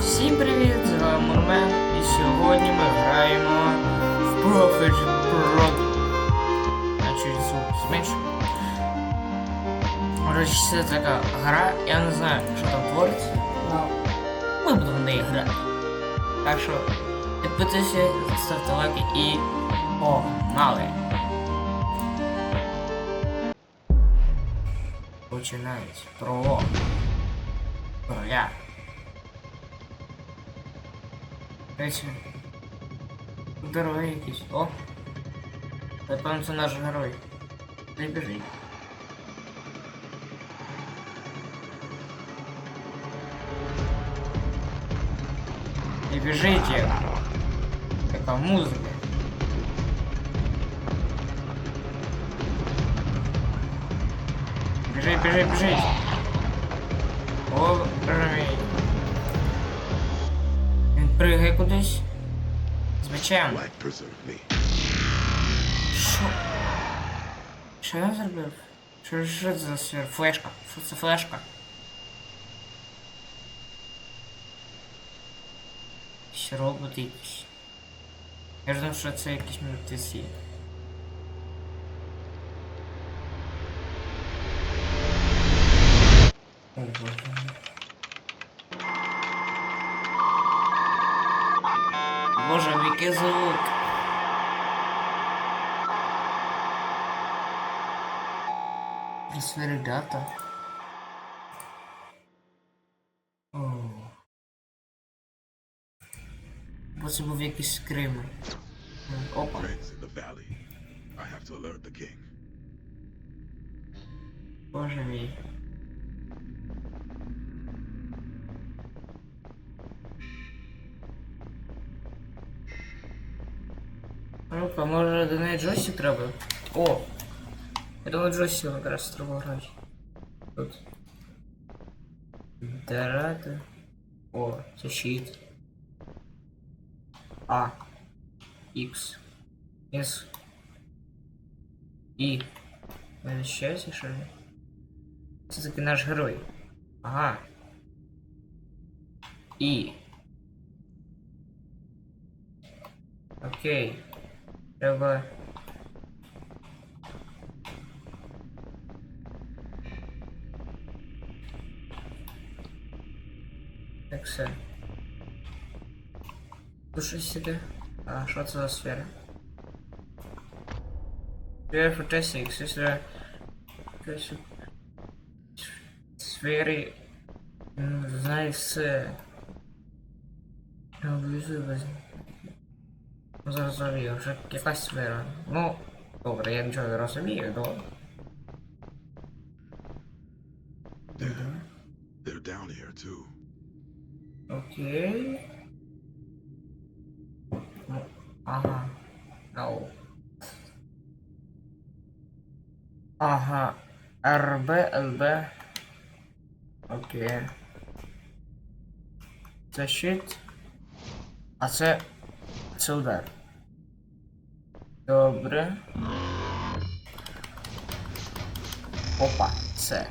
Всім привіт, з вами Мурмен, і сьогодні ми граємо в Prophet Prod. А чуть звук зменшу. Коротше, це така гра, я не знаю, що там твориться, але ми будемо в неї грати. Так що підписуйся, ставте лайки і погнали! Починається пролог. Короля. Речі. Герой якийсь. О! Напевно, це наш герой. Не біжить. Не біжите! Яка музика. Біжи, біжи, біжи! О, боже Він пригає кудись. З мечем. Light preserve me. Що? Що я зробив? Що, що це за сфера? Флешка. Що це флешка? Якісь роботи якісь. Я ж думав, що це якісь мертвеці. О боже. Boże, mój kizuk! Jest regata. Potrzebuję jakiś skrym. Opa. Boże. Ну-ка, може до неї Джосі треба? О! Я думаю, Джосі якраз треба грати. Тут. Дерати. О, це щит. А. Х. С. І. Мене щастя, що ли? Це таки наш герой. Ага. І. Окей. Треба. Так все. Слушай сюди. А, що це за сфера? Сфера фантастик, сфера... Сфери... м, Знаю все. Я облізую без... Ну, Зрозумів, вже якась сфера. Ну, добре, я нічого не розумію, добре. They're, they're down here too. Окей. Ну, ага. Ау. Ага. РБ, ЛБ. Окей. Це щит. А це. Це удар. Добре. Опа, це.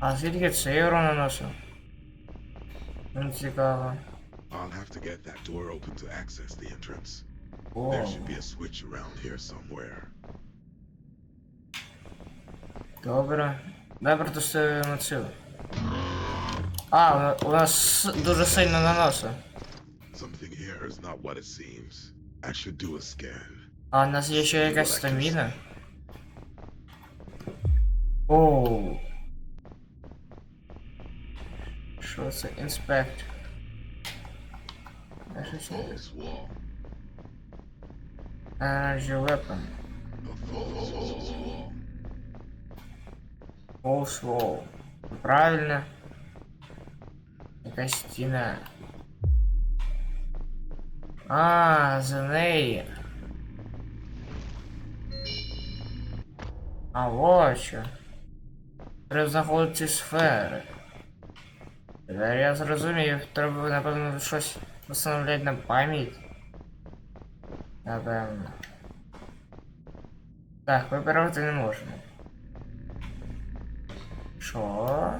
А звідки це урон наносив? Ну, цікаво. I'll have to get that door open to access the entrance. О, There should be a switch around here somewhere. добре. Дай протестуємо цю. А, у нас дуже сильно наносить. Something here is not what it seems. I should do a scan. А у нас є ще якась стаміна. Оу. Що це? Інспект. Де ж це? False wall. Energy weapon. A false wall. False wall. Правильно. Якась стіна. А, за неї. А вот що. Треба знаходити ці сфери. Тепер я зрозумів, треба, напевно, щось встановляти на пам'ять. Напевно. Так, вибирати не можна. Що?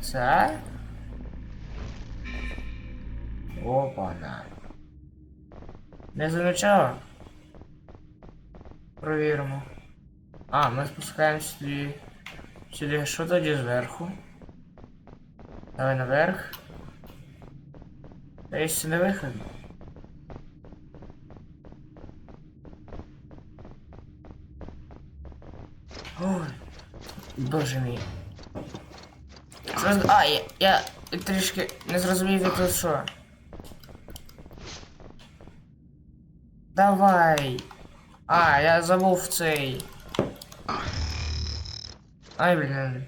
Це? Опа-на. Не замічала? Провіримо. А, ми спускаємось сюди. Сюди що тоді зверху? Давай наверх. Та є сюди вихід. Ой, боже мій. Що А, я, я трішки не зрозумів, як тут що. Давай. А, я забув цей. Ай, блін.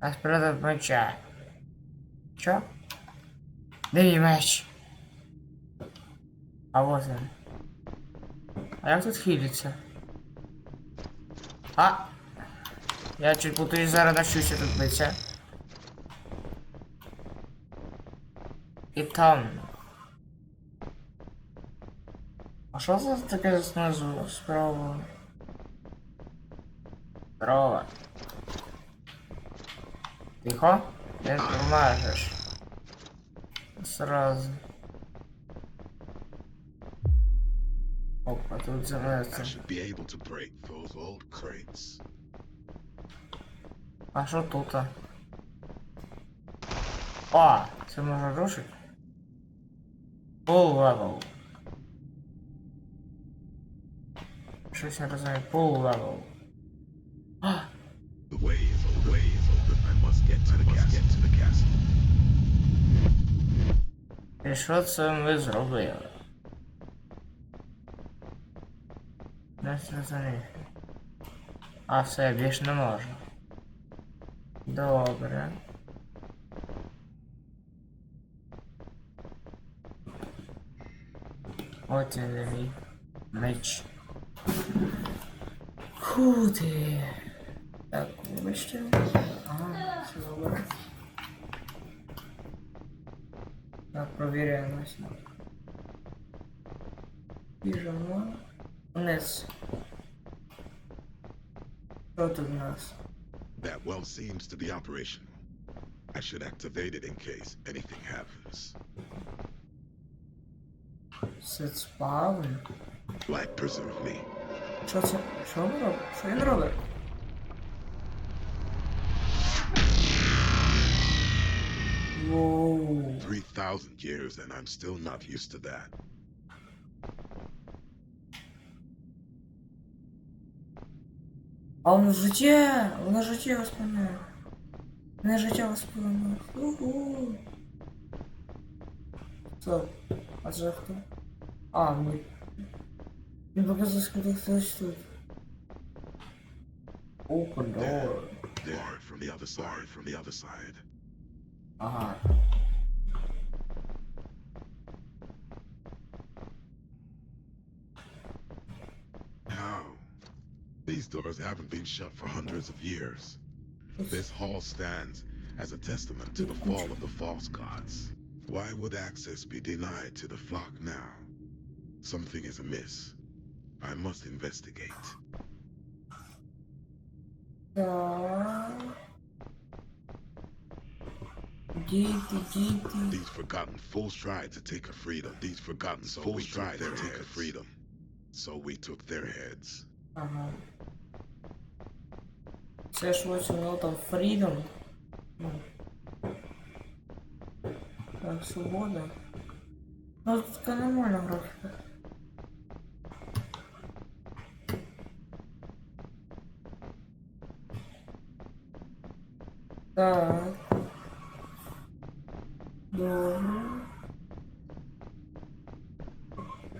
А спрятав меча. Чо? Де мій меч? А вот він. А як тут хилиться? А! Я чуть путаюсь зараз навчуся тут биться. І там. А що це таке знизу справа? Здорово. Тихо. Не вмажеш. Сразу. Опа, тут crates. А що тут? А, це можна рушити? Full level. Щось не розумію. Full level. А, The way is the way is open. I must get to the castle. Get to the castle. і що це ми зробили? Не зрозумів. А, все, я більше не можу. Добре. От він мій меч. Фу ти. Так, вибачте. Ага, все добре. Так, провіряємося. Біжимо. Вниз. Що тут у нас? That well seems to be operational. I should activate it in case anything happens. Set spawn. Like preserve me. Що це? Що він робить? Що він робить? Воу. 3,000 years and I'm still not used to that. А воно життя! Воно життя воспоминає. Не життя воспоминає. Угу. Стоп. А це хто? А, ми. Nie pokażę. Open door. Door from the other side, from the other side. Ah. Now, These doors haven't been shut for hundreds of years. This hall stands as a testament to the fall of the false gods. Why would access be denied to the flock now? Something is amiss. I must investigate. Так. Діти, діти. These forgotten fools tried to take a freedom. These forgotten fools tried to take a freedom. So we took their heads. Ага. Це ж ось воно там Freedom. Ну. Так, свобода. Ну, тут така нормальна графіка. Так. Добре.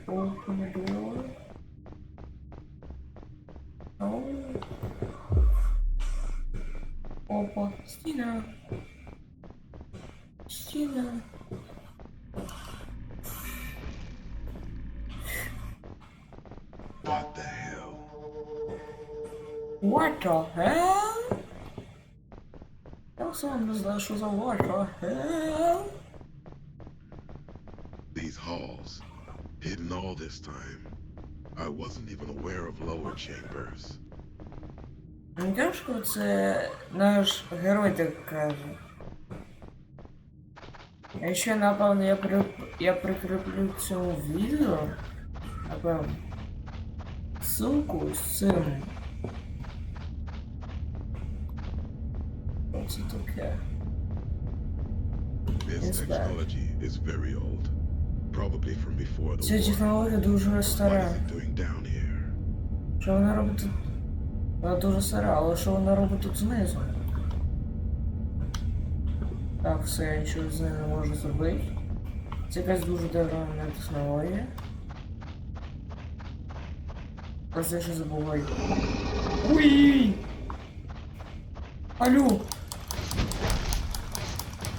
Open door. Оу. Опа, стіна. Стіна. What the hell? What the hell? Сам не знаю, що за hell? These halls, hidden all this time. I wasn't even aware of lower chambers. Тяжко, це наш герой так каже. А ще, напевно, я, при... я прикріплю цьому відео, напевно, ссылку з цим. Це? This technology is very old. Probably from before the Ця технологія дуже стара. Що вона робить тут? Вона дуже стара, але що вона робить тут знизу? Так, все, я нічого з нею не можу зробити. Це якась дуже дивна технологія. Про це ще забуваю. Уй! Алло!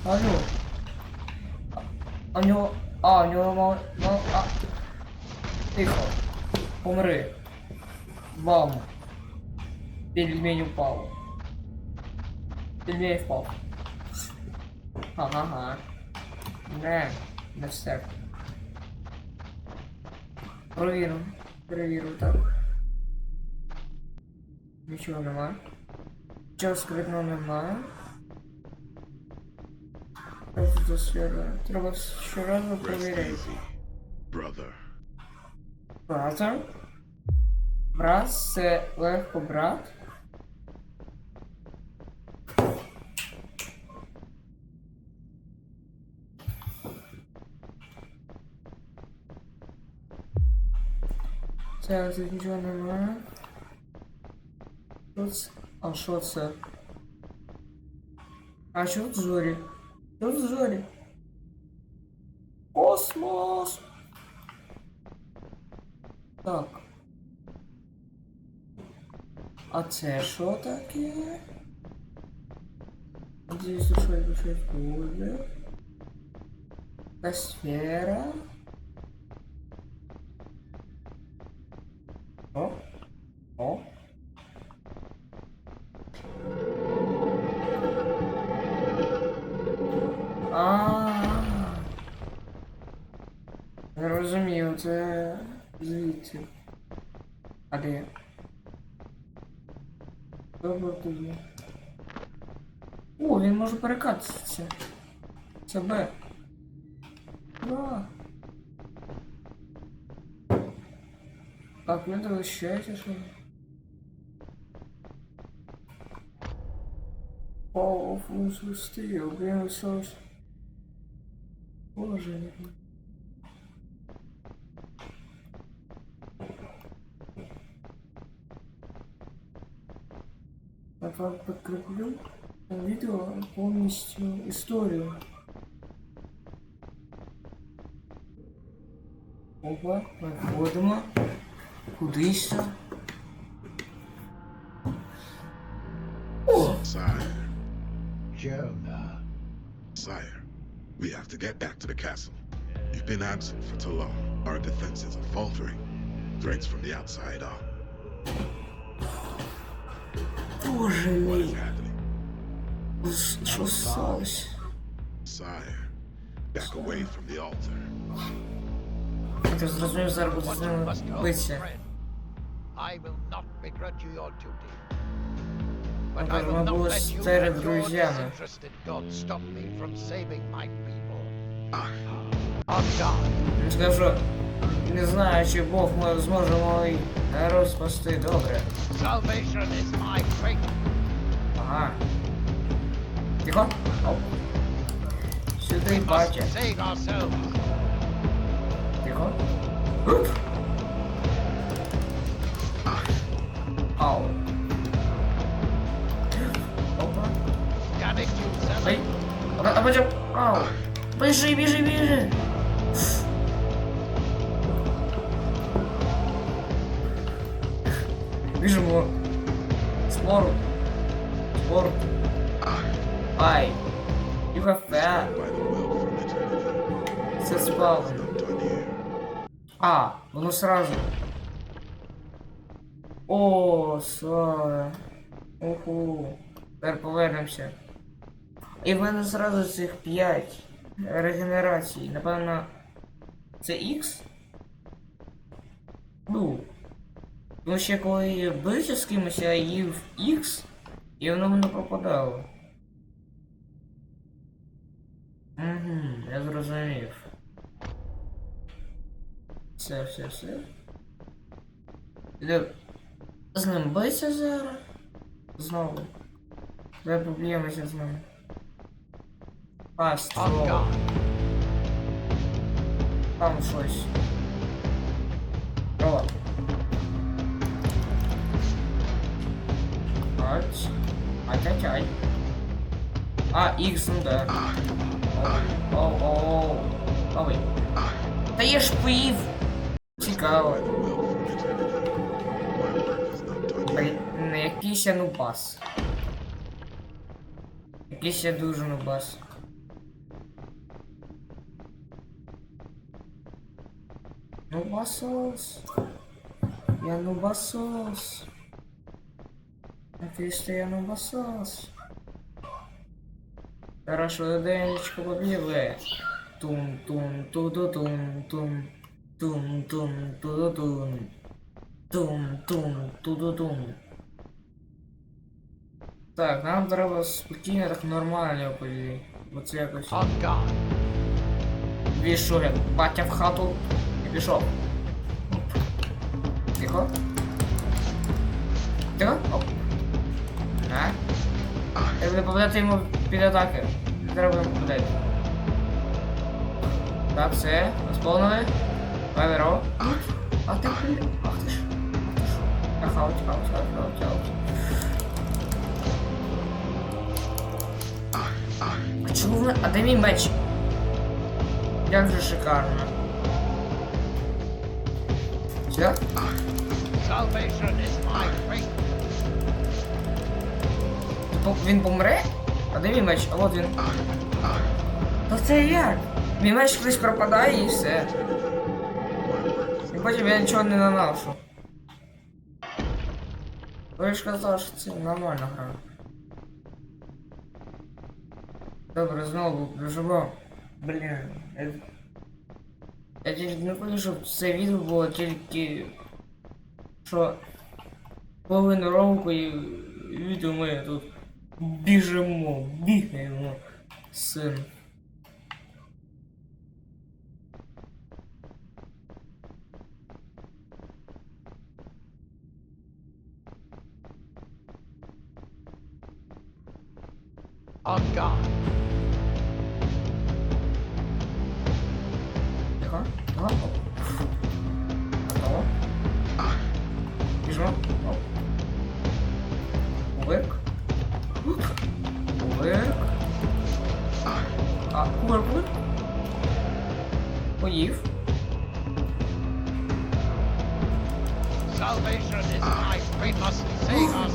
А, а у нього... А, у нього мало... мало... А... Тихо. Помри. Бам. Пельмень упал. Пельмень впав. Ага-га. Не, не все. Провіру. Так. Нічого нема. Нічого скритного немає. Просто ще раз. Треба щоразу перевіряти. brother. Brother? Брат це легко брат. Це тут нічого немає. Це? А що це? А що тут зорі? Що в зорі? Космос! Так. А це що таке? Надіюсь, що щось щось буде. Та сфера. розумію, це звідси. А де? я? Добре тоді. О, він може перекатитися. Це Б. Ура! Так, він залишається, що? ли? Powerful steel, being resource. Боже мій. Я вам підкріплю відео повністю історію. Опа, ми входимо. Кудись. там. О! Sire, Jonah. sire, we have to get back to the castle. You've been absent for too long. Our defenses are faltering. Threats from the outside are. Боже What is мій. happening? Ш- Що сталося? Sire, back away from the altar. Я зрозумів, зараз буду з What you ними must know, битися. friend. I will not begrudge you your duty. But Ну, I will мы not были let you старые and your друзьями. disinterested God stop me from saving my people. Ah, On God. Він сказав, що не знаю, чи Бог ми зможемо Arrow spuszczaj dobre. Salvation is my fate. Aha. Cicho. O. Siódmej bacie. Cicho. Uff. Au. Opa. Ej. you, a będzie... Au. Bierzyj, bierzyj, bierzyj. Біжимо. Спорт. Спорт. Ай. You have eternity. Це спав. А, воно сразу. О, слава. Уху. Тепер повернемося. І в мене зразу цих 5 регенерацій. Напевно. Це X? Ну. Тому що коли я бився з кимось, я їв X, і воно мене пропадало. Угу, я зрозумів. Все, все, все. Іде з ним биться зараз. Знову. Давай поб'ємося з ним. А, On строл. guard. Там щось. shorts. Ai, ai, ai. Ah, isso não dá. Oh, oh, oh. Oh, bem. Tem explosivo. Musical. Não é aqui, isso é no passo. Aqui isso é duro é no passo. No passos. Já é no passos. Нубасос. Я я нубасос. Хорошо, денечко побігли. Тум тум туду тум тум тум тум туду тум тум тум туду тум Так, нам треба спокійно, так нормально поїти. Бо це якось. Guard. Війшов батя в хату і пішов. Тихо. Тихо. Оп. Попадати йому під атаки. Треба попадати. Так, все, розповнили. Поверо. А ти блін. Ах ти ж. Ах ти ж. А хаут, хаут, хаут. А чому ви... А де мій меч? Як же шикарно. Все? Salvation is my fate. Він помре? А де мій меч? А от він. Та це як? Мій меч колись пропадає і все. І потім я нічого не наношу. Ви ж казали, що це нормальна гра. Добре, знову біжимо. Блін. Я, я тільки не хочу, щоб це відео було тільки. Що половину року і відео ми тут біжимо, бігаємо з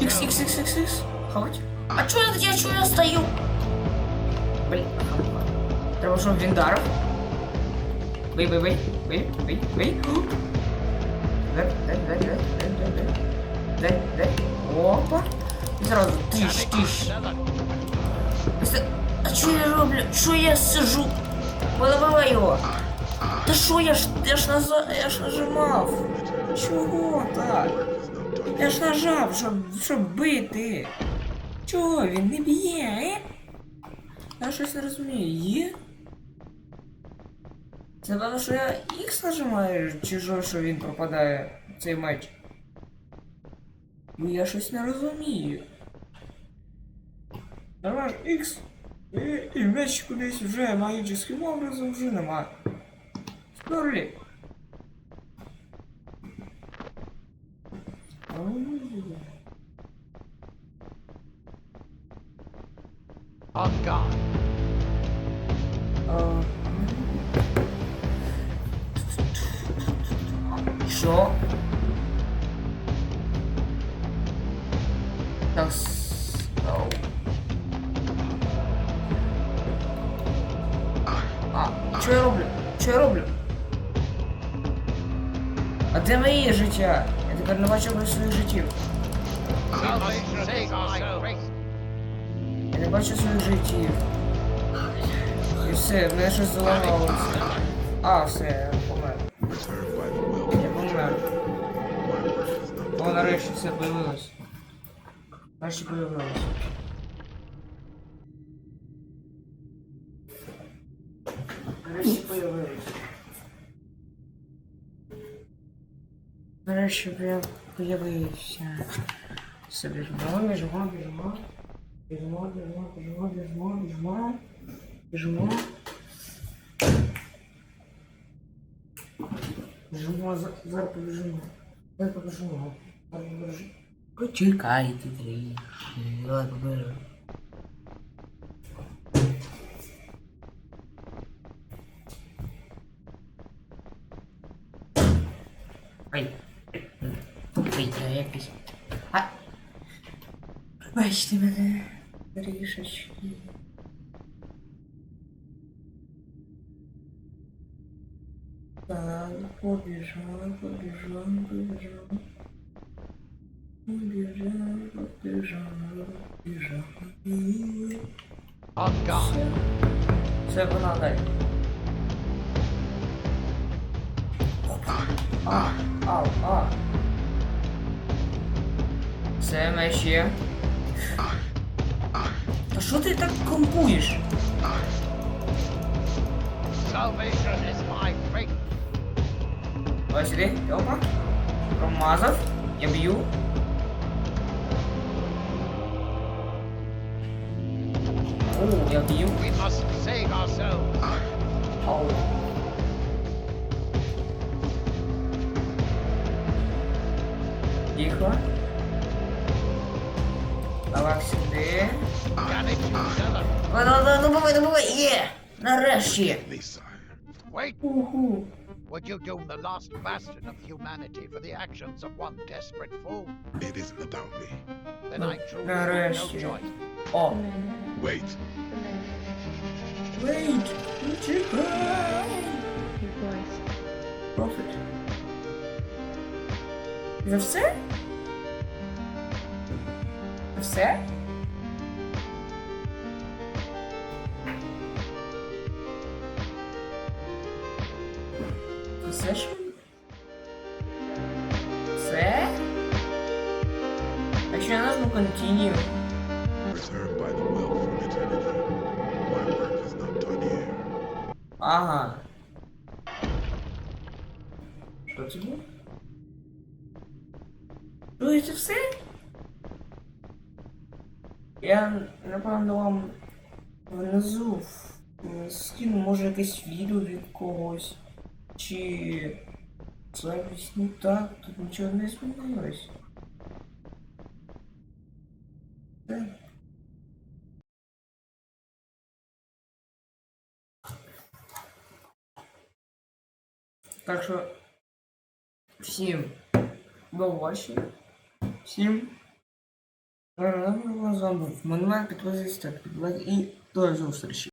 ікс, ікс. Хавать. А чого я, я, чого я стою? Блін. Треба, щоб він дарив. Бий, бий, бий, бий, бий, бий. Дай, дай, дай, дай, дай, дай, дай. Дай, дай. Опа. І зразу тиш, тиш. А що я роблю? Що я сижу? Поливай його. Та що я ж, я ж наза, я ж нажимав. Чого так? Я ж нажав, щоб, щоб бити. Чого він не б'є, е? Я щось не розумію, є? Це тому, що я X нажимаю, чи що, що він пропадає цей меч? Бо я щось не розумію. Нажимаєш X, і, і меч кудись вже магічним образом вже нема. Сперли. Я тепер не бачу своїх життів. Я не бачу своїх життів. І все, мене щось залагалося. А, все, я помер. Я помер. О, нарешті все появилось. Нарешті появилось. Нарешті появилось. Нарешті прям появився. Все, біжимо, біжимо. Біжимо, біжимо, біжимо, біжимо, біжимо. Біжимо. Біжимо, за- зараз побіжимо. Зараз побіжимо. Зараз побіжимо. Почекайте трішки. Давай побіжимо. Weźcie będę ryszeć. Tak, pobierzam, pobierzam, pobierzam. Pobierzam, pobierzam, pobierzam. Atka. Czego nadaj? Au, au. Sevme işi. Все, меч є. Та що ти так компуєш? Salvation is my fate. Ось сюди, опа. Промазав. Я б'ю. О, я б'ю. We must save ourselves. Ау. Тихо. Давай сюди. Can it, you zealot? Давай, давай, давай, добувай, добувай, є! Нарешті! Me, sire. Wait, Уху. would you doom the last bastion of humanity for the actions of one desperate fool? It isn't about me. Then I truly have no Нарешті. choice. О! Wait. Wait! Чекай! Профит. Вже все? certo? Você acha que... Certo? Achando no cantinho. Preserved by the will. My work is not done here. Aham. Tô te vendo. Luiz, você? Я напевно вам внизу скину може якесь відео від когось. Чи це не так, тут нічого не змінилось. Так що всім до. Всім з вами був Монман, підписуйтесь, так, і до зустрічі.